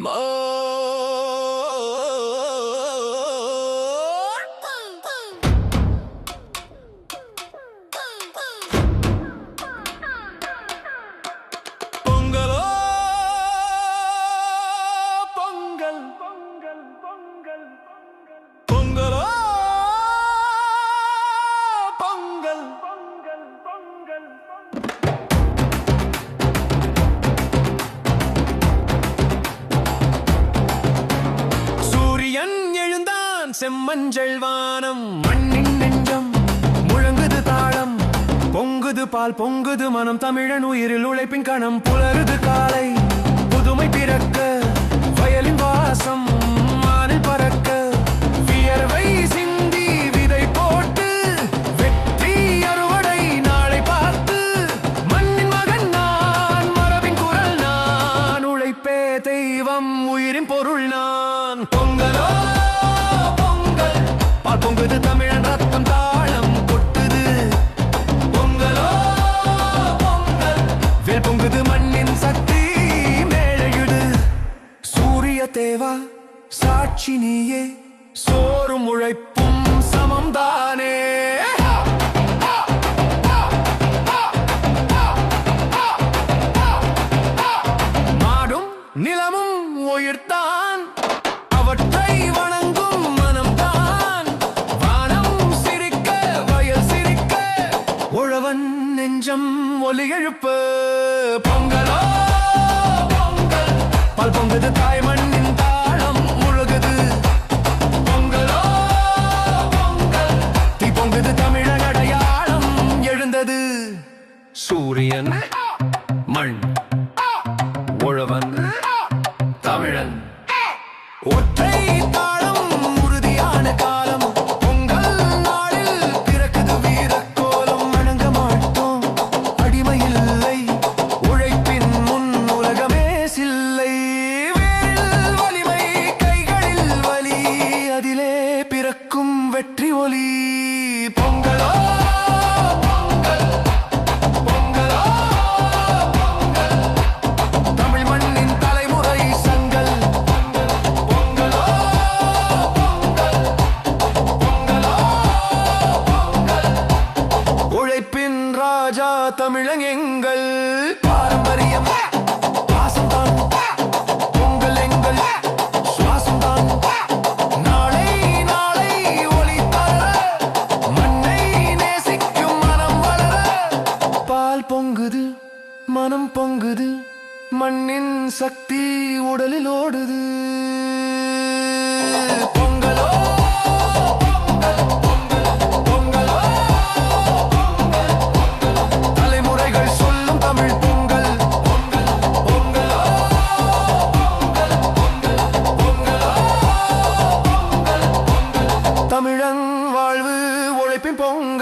பொங்கலோ மஞ்சள் வானம். மண்ணின் நெஞ்சம் முழங்குது தாளம். பொங்குது பால் பொங்குது மனம். தமிழன் உயிரில் உழைப்பின் கணம். புலருது காலை. புதுமை பிறக்க தேவா சாட்சி நீயே. சோறும் உழைப்பும் சமம்தானே. மாடும் நிலமும் உயிர்த்தான். அவற்றை வணங்கும் மனம்தான். வானம் சிரிக்க வயல் சிரிக்க உழவன் நெஞ்சம் ஒலி எழுப்பு. பொங்கலோ பொங்கல். பல் பொங்குது தாய் சூரியன் மண் உழவன் தமிழன். ஒற்றை தாழ் தமிழங்கெங்கள் பாரம்பரியம் பாசம் தான் பொங்கல் எங்கள். சுவாசம் தான் நாளை நாளை ஒளி தர. மண்ணை நேசிக்கும் மனம் வளர. பால் பொங்குது மனம் பொங்குது. மண்ணின் சக்தி உடலில் ஓடுது. பொங்க தமிழன் வாழ்வு உழைப்பின் பொங்க